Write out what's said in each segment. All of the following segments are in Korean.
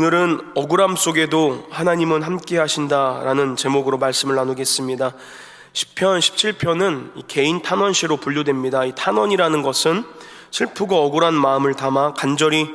오늘은 억울함 속에도 하나님은 함께 하신다라는 제목으로 말씀을 나누겠습니다. 10편, 17편은 개인 탄원시로 분류됩니다. 이 탄원이라는 것은 슬프고 억울한 마음을 담아 간절히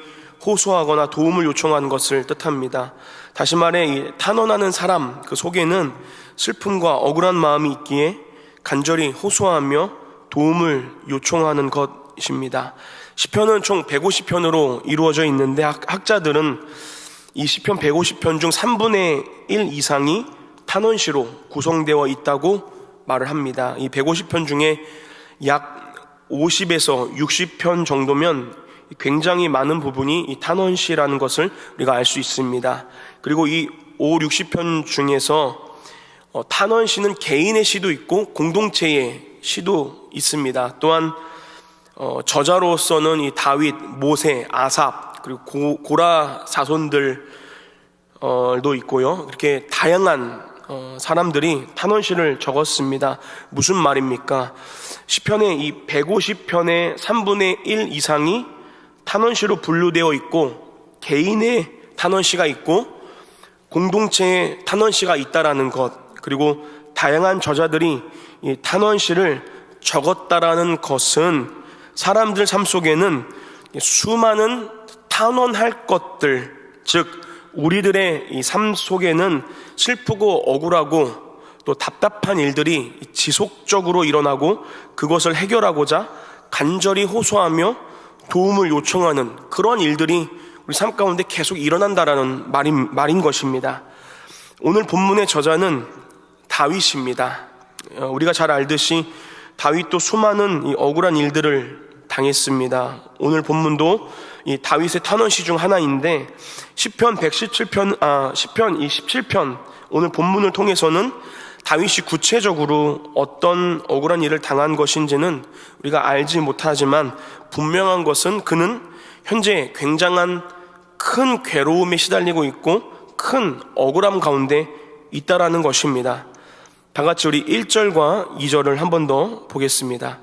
호소하거나 도움을 요청하는 것을 뜻합니다. 다시 말해 이 탄원하는 사람 그 속에는 슬픔과 억울한 마음이 있기에 간절히 호소하며 도움을 요청하는 것입니다. 시편은 총 150편으로 이루어져 있는데 학, 자들은 이 시편 150편 중 3분의 1 이상이 탄원시로 구성되어 있다고 말을 합니다. 이 150편 중에 약 50에서 60편 정도면 굉장히 많은 부분이 이 탄원시라는 것을 우리가 알 수 있습니다. 그리고 이 5, 60편 중에서 어, 탄원시는 개인의 시도 있고 공동체의 시도 있습니다. 또한 어, 저자로서는 이 다윗, 모세, 아삽 그리고 고, 고라 사손들도 있고요. 이렇게 다양한 어, 사람들이 탄원시를 적었습니다. 무슨 말입니까? 시편의 이 150편의 3분의 1 이상이 탄원시로 분류되어 있고 개인의 탄원시가 있고 공동체의 탄원시가 있다라는 것 그리고 다양한 저자들이 이 탄원시를 적었다라는 것은 사람들 삶 속에는 수많은 탄원할 것들 즉 우리들의 이 삶 속에는 슬프고 억울하고 또 답답한 일들이 지속적으로 일어나고 그것을 해결하고자 간절히 호소하며 도움을 요청하는 그런 일들이 우리 삶 가운데 계속 일어난다라는 말인, 말인 것입니다. 오늘 본문의 저자는 다윗입니다. 어, 우리가 잘 알듯이 다윗도 수많은 이 억울한 일들을 당했습니다. 오늘 본문도 이 다윗의 탄원시 중 하나인데 시편 117편 아 시편 이 17편 오늘 본문을 통해서는 다윗이 구체적으로 어떤 억울한 일을 당한 것인지는 우리가 알지 못하지만 분명한 것은 그는 현재 굉장한 큰 괴로움에 시달리고 있고 큰 억울함 가운데 있다라는 것입니다. 다 같이 우리 1절과 2절을 한 번 더 보겠습니다.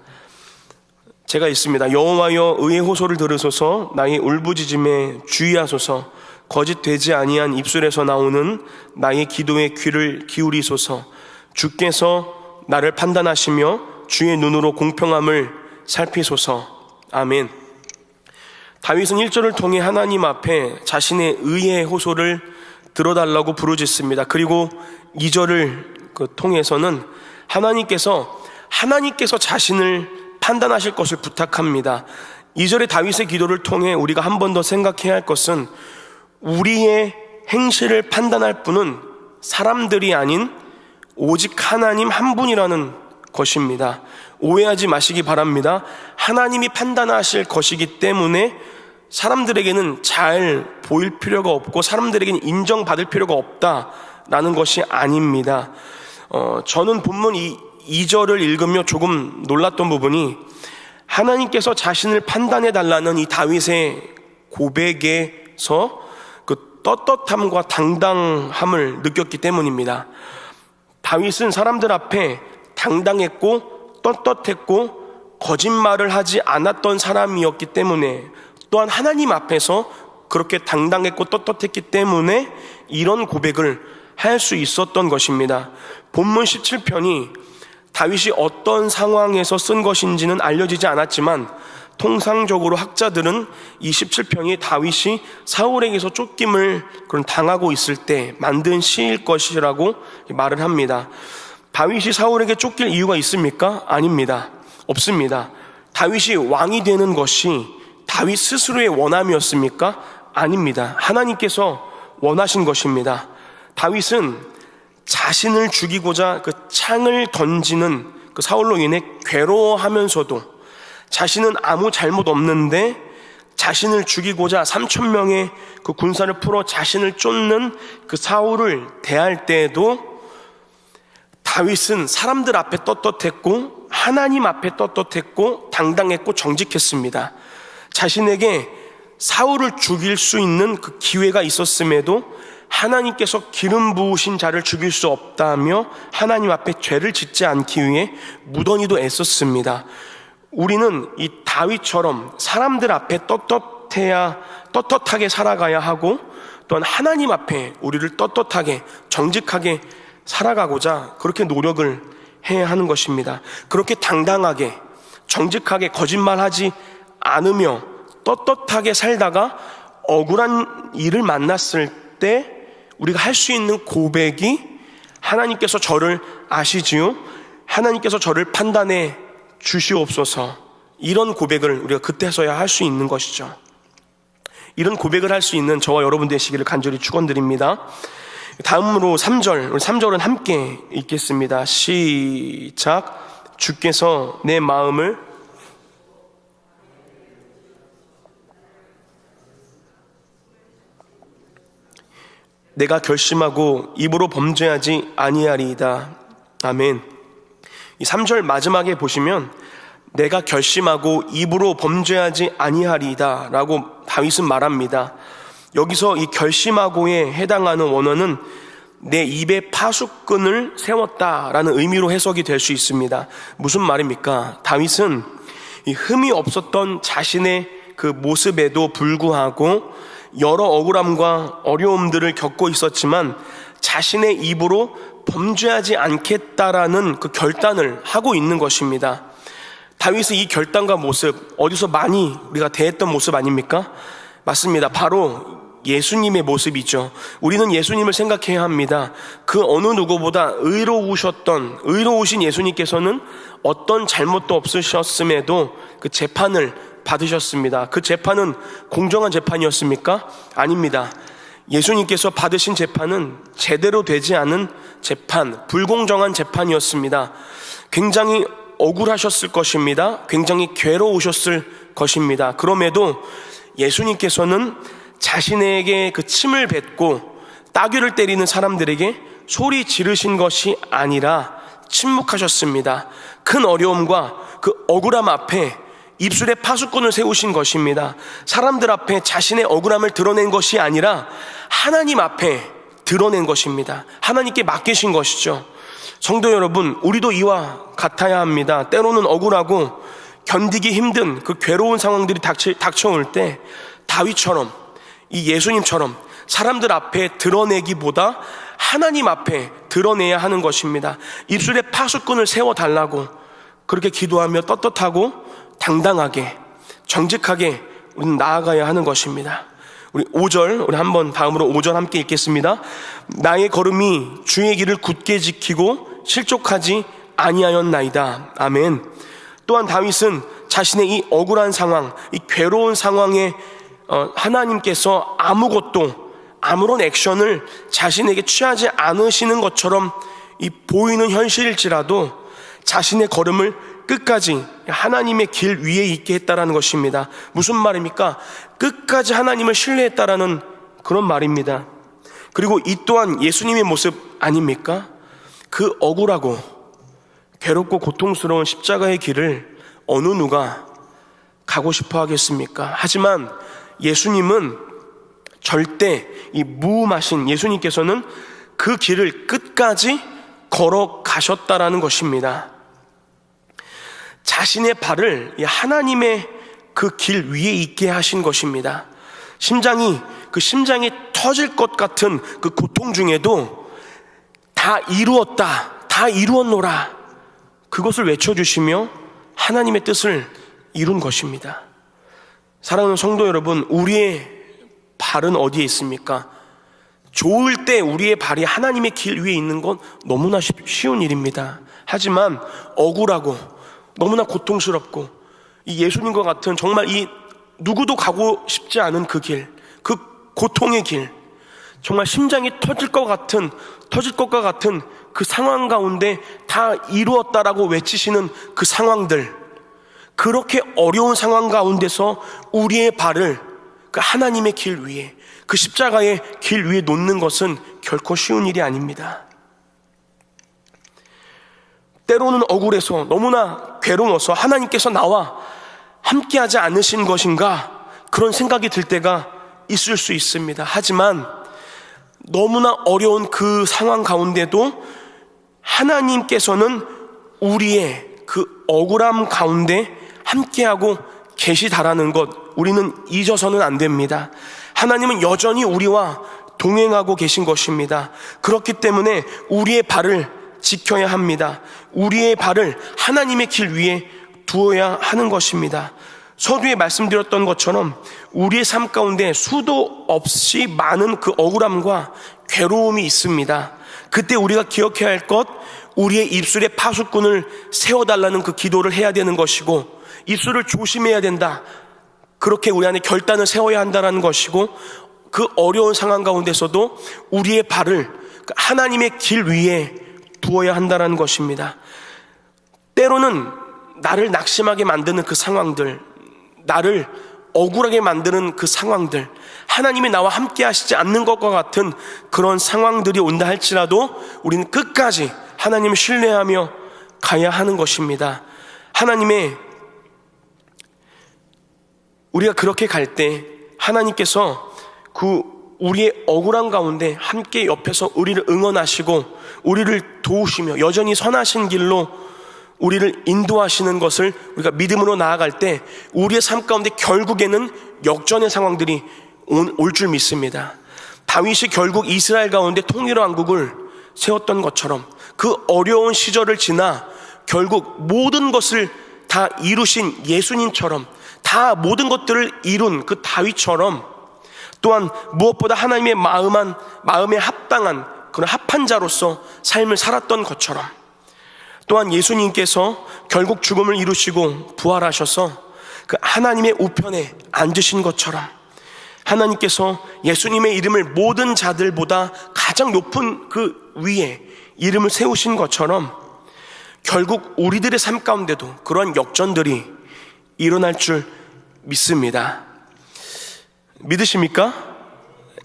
제가 있습니다. 여호와여 의의 호소를 들으소서 나의 울부짖음에 주의하소서 거짓되지 아니한 입술에서 나오는 나의 기도에 귀를 기울이소서 주께서 나를 판단하시며 주의 눈으로 공평함을 살피소서 아멘. 다윗은 1절을 통해 하나님 앞에 자신의 의의 호소를 들어달라고 부르짖습니다. 그리고 2절을 그 통해서는 하나님께서 하나님께서 자신을 판단하실 것을 부탁합니다. 2절의 다윗의 기도를 통해 우리가 한 번 더 생각해야 할 것은 우리의 행실을 판단할 분은 사람들이 아닌 오직 하나님 한 분이라는 것입니다. 오해하지 마시기 바랍니다. 하나님이 판단하실 것이기 때문에 사람들에게는 잘 보일 필요가 없고 사람들에게는 인정받을 필요가 없다라는 것이 아닙니다. 어, 저는 본문 이 2절을 읽으며 조금 놀랐던 부분이 하나님께서 자신을 판단해 달라는 이 다윗의 고백에서 그 떳떳함과 당당함을 느꼈기 때문입니다. 다윗은 사람들 앞에 당당했고 떳떳했고 거짓말을 하지 않았던 사람이었기 때문에 또한 하나님 앞에서 그렇게 당당했고 떳떳했기 때문에 이런 고백을 할 수 있었던 것입니다. 본문 17편이 다윗이 어떤 상황에서 쓴 것인지는 알려지지 않았지만 통상적으로 학자들은 이 17편이 다윗이 사울에게서 쫓김을 그런 당하고 있을 때 만든 시일 것이라고 말을 합니다. 다윗이 사울에게 쫓길 이유가 있습니까? 아닙니다. 없습니다. 다윗이 왕이 되는 것이 다윗 스스로의 원함이었습니까? 아닙니다. 하나님께서 원하신 것입니다. 다윗은 자신을 죽이고자 그 창을 던지는 그 사울로 인해 괴로워하면서도 자신은 아무 잘못 없는데 자신을 죽이고자 3천 명의 그 군사를 풀어 자신을 쫓는 그 사울을 대할 때에도 다윗은 사람들 앞에 떳떳했고 하나님 앞에 떳떳했고 당당했고 정직했습니다. 자신에게 사울을 죽일 수 있는 그 기회가 있었음에도 하나님께서 기름 부으신 자를 죽일 수 없다며 하나님 앞에 죄를 짓지 않기 위해 무던히도 애썼습니다. 우리는 이 다윗처럼 사람들 앞에 떳떳해야 떳떳하게 살아가야 하고 또한 하나님 앞에 우리를 떳떳하게 정직하게 살아가고자 그렇게 노력을 해야 하는 것입니다. 그렇게 당당하게 정직하게 거짓말하지 않으며 떳떳하게 살다가 억울한 일을 만났을 때 우리가 할 수 있는 고백이 하나님께서 저를 아시지요? 하나님께서 저를 판단해 주시옵소서. 이런 고백을 우리가 그때서야 할 수 있는 것이죠. 이런 고백을 할 수 있는 저와 여러분 되시기를 간절히 축원드립니다. 다음으로 3절, 우리 3절은 함께 읽겠습니다. 시작. 주께서 내 마음을 내가 결심하고 입으로 범죄하지 아니하리이다. 아멘. 이 3절 마지막에 보시면 내가 결심하고 입으로 범죄하지 아니하리이다 라고 다윗은 말합니다. 여기서 이 결심하고에 해당하는 원어는 내 입에 파수꾼을 세웠다라는 의미로 해석이 될 수 있습니다. 무슨 말입니까? 다윗은 이 흠이 없었던 자신의 그 모습에도 불구하고 여러 억울함과 어려움들을 겪고 있었지만 자신의 입으로 범죄하지 않겠다라는 그 결단을 하고 있는 것입니다. 다윗의 이 결단과 모습 어디서 많이 우리가 대했던 모습 아닙니까? 맞습니다. 바로 예수님의 모습이죠. 우리는 예수님을 생각해야 합니다. 그 어느 누구보다 의로우셨던, 의로우신 예수님께서는 어떤 잘못도 없으셨음에도 그 재판을 받으셨습니다. 그 재판은 공정한 재판이었습니까? 아닙니다. 예수님께서 받으신 재판은 제대로 되지 않은 재판, 불공정한 재판이었습니다. 굉장히 억울하셨을 것입니다. 굉장히 괴로우셨을 것입니다. 그럼에도 예수님께서는 자신에게 그 침을 뱉고 따귀를 때리는 사람들에게 소리 지르신 것이 아니라 침묵하셨습니다. 큰 어려움과 그 억울함 앞에 입술에 파수꾼을 세우신 것입니다. 사람들 앞에 자신의 억울함을 드러낸 것이 아니라 하나님 앞에 드러낸 것입니다. 하나님께 맡기신 것이죠. 성도 여러분, 우리도 이와 같아야 합니다. 때로는 억울하고 견디기 힘든 그 괴로운 상황들이 닥쳐, 올때 다윗처럼 이 예수님처럼 사람들 앞에 드러내기보다 하나님 앞에 드러내야 하는 것입니다. 입술에 파수꾼을 세워달라고 그렇게 기도하며 떳떳하고 당당하게 정직하게 우리는 나아가야 하는 것입니다. 우리 5절, 우리 한번 다음으로 5절 함께 읽겠습니다. 나의 걸음이 주의 길을 굳게 지키고 실족하지 아니하였나이다. 아멘. 또한 다윗은 자신의 이 억울한 상황, 이 괴로운 상황에 어, 하나님께서 아무것도 아무런 액션을 자신에게 취하지 않으시는 것처럼 이 보이는 현실일지라도 자신의 걸음을 끝까지 하나님의 길 위에 있게 했다라는 것입니다. 무슨 말입니까? 끝까지 하나님을 신뢰했다라는 그런 말입니다. 그리고 이 또한 예수님의 모습 아닙니까? 그 억울하고 괴롭고 고통스러운 십자가의 길을 어느 누가 가고 싶어 하겠습니까? 하지만 예수님은 절대 이 무음하신 예수님께서는 그 길을 끝까지 걸어가셨다라는 것입니다. 자신의 발을 하나님의 그 길 위에 있게 하신 것입니다. 심장이, 그 심장이 터질 것 같은 그 고통 중에도 다 이루었다, 다 이루었노라. 그것을 외쳐주시며 하나님의 뜻을 이룬 것입니다. 사랑하는 성도 여러분, 우리의 발은 어디에 있습니까? 좋을 때 우리의 발이 하나님의 길 위에 있는 건 너무나 쉬운 일입니다. 하지만 억울하고 너무나 고통스럽고 이 예수님과 같은 정말 이 누구도 가고 싶지 않은 그 길, 그 고통의 길, 정말 심장이 터질 것 같은, 터질 것과 같은 그 상황 가운데 다 이루었다라고 외치시는 그 상황들, 그렇게 어려운 상황 가운데서 우리의 발을 그 하나님의 길 위에, 그 십자가의 길 위에 놓는 것은 결코 쉬운 일이 아닙니다. 때로는 억울해서 너무나 괴로워서 하나님께서 나와 함께하지 않으신 것인가 그런 생각이 들 때가 있을 수 있습니다. 하지만 너무나 어려운 그 상황 가운데도 하나님께서는 우리의 그 억울함 가운데 함께하고 계시다라는 것 우리는 잊어서는 안 됩니다. 하나님은 여전히 우리와 동행하고 계신 것입니다. 그렇기 때문에 우리의 발을 지켜야 합니다. 우리의 발을 하나님의 길 위에 두어야 하는 것입니다. 서두에 말씀드렸던 것처럼 우리의 삶 가운데 수도 없이 많은 그 억울함과 괴로움이 있습니다. 그때 우리가 기억해야 할 것, 우리의 입술에 파수꾼을 세워달라는 그 기도를 해야 되는 것이고, 입술을 조심해야 된다. 그렇게 우리 안에 결단을 세워야 한다는 것이고, 그 어려운 상황 가운데서도 우리의 발을 그 하나님의 길 위에 두어야 한다는 것입니다. 때로는 나를 낙심하게 만드는 그 상황들, 나를 억울하게 만드는 그 상황들, 하나님이 나와 함께 하시지 않는 것과 같은 그런 상황들이 온다 할지라도 우리는 끝까지 하나님을 신뢰하며 가야 하는 것입니다. 하나님의 우리가 그렇게 갈 때 하나님께서 그 우리의 억울한 가운데 함께 옆에서 우리를 응원하시고 우리를 도우시며 여전히 선하신 길로 우리를 인도하시는 것을 우리가 믿음으로 나아갈 때 우리의 삶 가운데 결국에는 역전의 상황들이 올 줄 믿습니다. 다윗이 결국 이스라엘 가운데 통일 왕국을 세웠던 것처럼 그 어려운 시절을 지나 결국 모든 것을 다 이루신 예수님처럼 다 모든 것들을 이룬 그 다윗처럼 또한 무엇보다 하나님의 마음한 마음에 합당한 그런 합한 자로서 삶을 살았던 것처럼 또한 예수님께서 결국 죽음을 이루시고 부활하셔서 그 하나님의 우편에 앉으신 것처럼 하나님께서 예수님의 이름을 모든 자들보다 가장 높은 그 위에 이름을 세우신 것처럼 결국 우리들의 삶 가운데도 그런 역전들이 일어날 줄 믿습니다. 믿으십니까?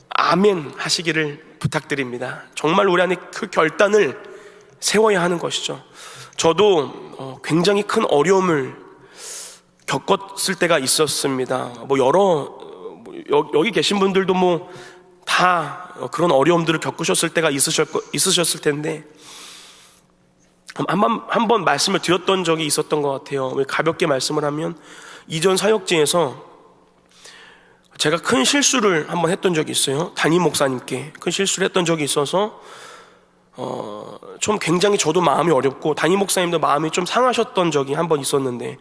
아멘 하시기를 부탁드립니다. 정말 우리 안에 그 결단을 세워야 하는 것이죠. 저도 어, 굉장히 큰 어려움을 겪었을 때가 있었습니다. 뭐 여러 뭐 여기 계신 분들도 뭐 다 그런 어려움들을 겪으셨을 때가 있으셨을 텐데 한번 한 번 말씀을 드렸던 적이 있었던 것 같아요. 가볍게 말씀을 하면 이전 사역지에서 제가 큰 실수를 한번 했던 적이 있어요. 담임 목사님께 큰 실수를 했던 적이 있어서 어, 좀 굉장히 저도 마음이 어렵고 담임 목사님도 마음이 좀 상하셨던 적이 한 번 있었는데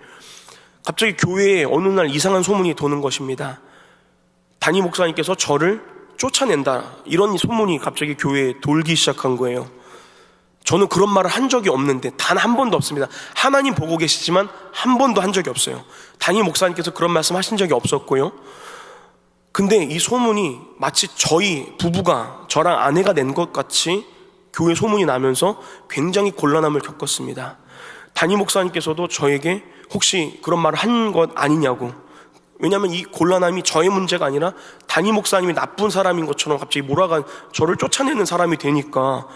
갑자기 교회에 어느 날 이상한 소문이 도는 것입니다. 담임 목사님께서 저를 쫓아낸다 이런 소문이 갑자기 교회에 돌기 시작한 거예요. 저는 그런 말을 한 적이 없는데 단 한 번도 없습니다. 하나님 보고 계시지만 한 번도 한 적이 없어요. 담임 목사님께서 그런 말씀 하신 적이 없었고요. 근데 이 소문이 마치 저희 부부가 저랑 아내가 낸 것 같이 교회 소문이 나면서 굉장히 곤란함을 겪었습니다. 담임 목사님께서도 저에게 혹시 그런 말을 한 것 아니냐고. 왜냐하면 이 곤란함이 저의 문제가 아니라 담임 목사님이 나쁜 사람인 것처럼 갑자기 몰아간 저를 쫓아내는 사람이 되니까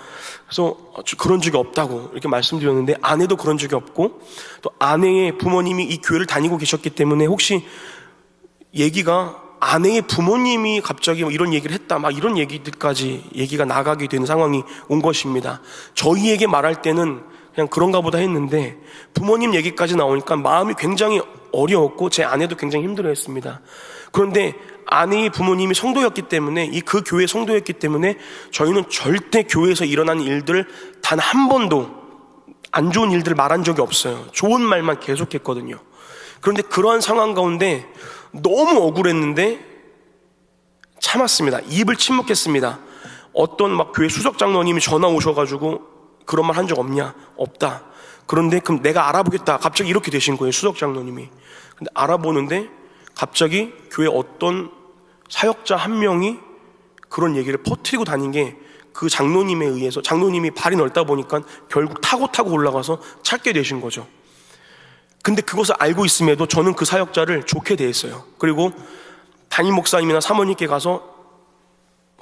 그래서 그런 적이 없다고 이렇게 말씀드렸는데 아내도 그런 적이 없고 또 아내의 부모님이 이 교회를 다니고 계셨기 때문에 혹시 얘기가 아내의 부모님이 갑자기 뭐 이런 얘기를 했다 막 이런 얘기들까지 얘기가 나가게 되는 상황이 온 것입니다. 저희에게 말할 때는 그냥 그런가 보다 했는데 부모님 얘기까지 나오니까 마음이 굉장히 어려웠고 제 아내도 굉장히 힘들어 했습니다. 그런데 아내의 부모님이 성도였기 때문에 이 그 교회 성도였기 때문에 저희는 절대 교회에서 일어난 일들 단 한 번도 안 좋은 일들을 말한 적이 없어요. 좋은 말만 계속했거든요. 그런데 그러한 상황 가운데 너무 억울했는데 참았습니다. 입을 침묵했습니다. 어떤 막 교회 수석 장로님이 전화 오셔가지고 그런 말 한 적 없냐? 없다. 그런데 그럼 내가 알아보겠다. 갑자기 이렇게 되신 거예요. 수석 장로님이. 근데 알아보는데 갑자기 교회 어떤 사역자 한 명이 그런 얘기를 퍼뜨리고 다닌 게 그 장로님에 의해서 장로님이 발이 넓다 보니까 결국 타고 타고 올라가서 찾게 되신 거죠. 근데 그것을 알고 있음에도 저는 그 사역자를 좋게 대했어요. 그리고 담임 목사님이나 사모님께 가서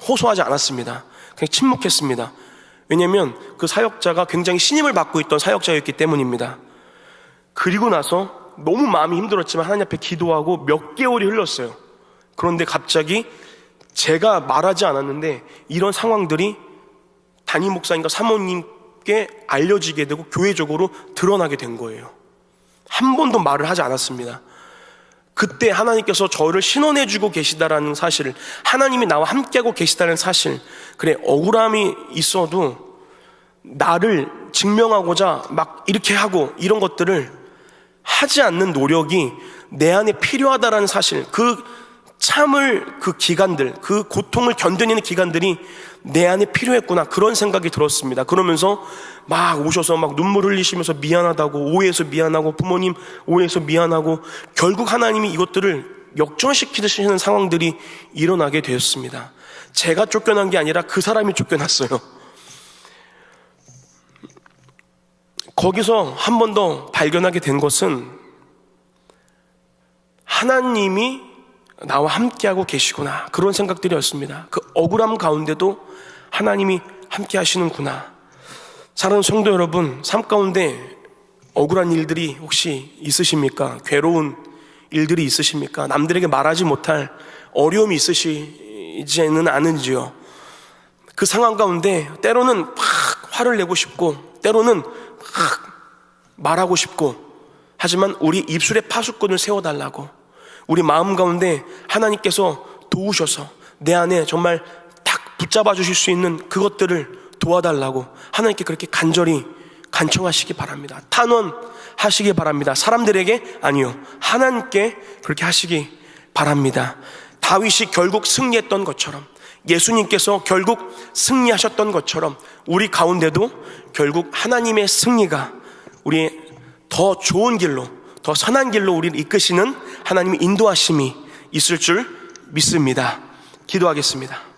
호소하지 않았습니다. 그냥 침묵했습니다. 왜냐하면 그 사역자가 굉장히 신임을 받고 있던 사역자였기 때문입니다. 그리고 나서 너무 마음이 힘들었지만 하나님 앞에 기도하고 몇 개월이 흘렀어요. 그런데 갑자기 제가 말하지 않았는데 이런 상황들이 담임 목사님과 사모님께 알려지게 되고 교회적으로 드러나게 된 거예요. 한 번도 말을 하지 않았습니다. 그때 하나님께서 저를 신원해 주고 계시다라는 사실, 하나님이 나와 함께하고 계시다는 사실, 그래, 억울함이 있어도 나를 증명하고자 막 이렇게 하고 이런 것들을 하지 않는 노력이 내 안에 필요하다라는 사실, 그 참을 그 기간들, 그 고통을 견뎌내는 기간들이 내 안에 필요했구나. 그런 생각이 들었습니다. 그러면서 막 오셔서 막 눈물 흘리시면서 미안하다고, 오해해서 미안하고, 부모님 오해해서 미안하고, 결국 하나님이 이것들을 역전시키시는 상황들이 일어나게 되었습니다. 제가 쫓겨난 게 아니라 그 사람이 쫓겨났어요. 거기서 한 번 더 발견하게 된 것은 하나님이 나와 함께하고 계시구나. 그런 생각들이었습니다. 그 억울함 가운데도 하나님이 함께 하시는구나. 사랑하는 성도 여러분, 삶 가운데 억울한 일들이 혹시 있으십니까? 괴로운 일들이 있으십니까? 남들에게 말하지 못할 어려움이 있으시지는 않은지요? 그 상황 가운데 때로는 막 화를 내고 싶고, 때로는 막 말하고 싶고, 하지만 우리 입술에 파수꾼을 세워달라고, 우리 마음 가운데 하나님께서 도우셔서 내 안에 정말 딱 붙잡아 주실 수 있는 그것들을 도와달라고 하나님께 그렇게 간절히 간청하시기 바랍니다. 탄원하시기 바랍니다. 사람들에게 아니요. 하나님께 그렇게 하시기 바랍니다. 다윗이 결국 승리했던 것처럼 예수님께서 결국 승리하셨던 것처럼 우리 가운데도 결국 하나님의 승리가 우리 더 좋은 길로 더 선한 길로 우리를 이끄시는 하나님의 인도하심이 있을 줄 믿습니다. 기도하겠습니다.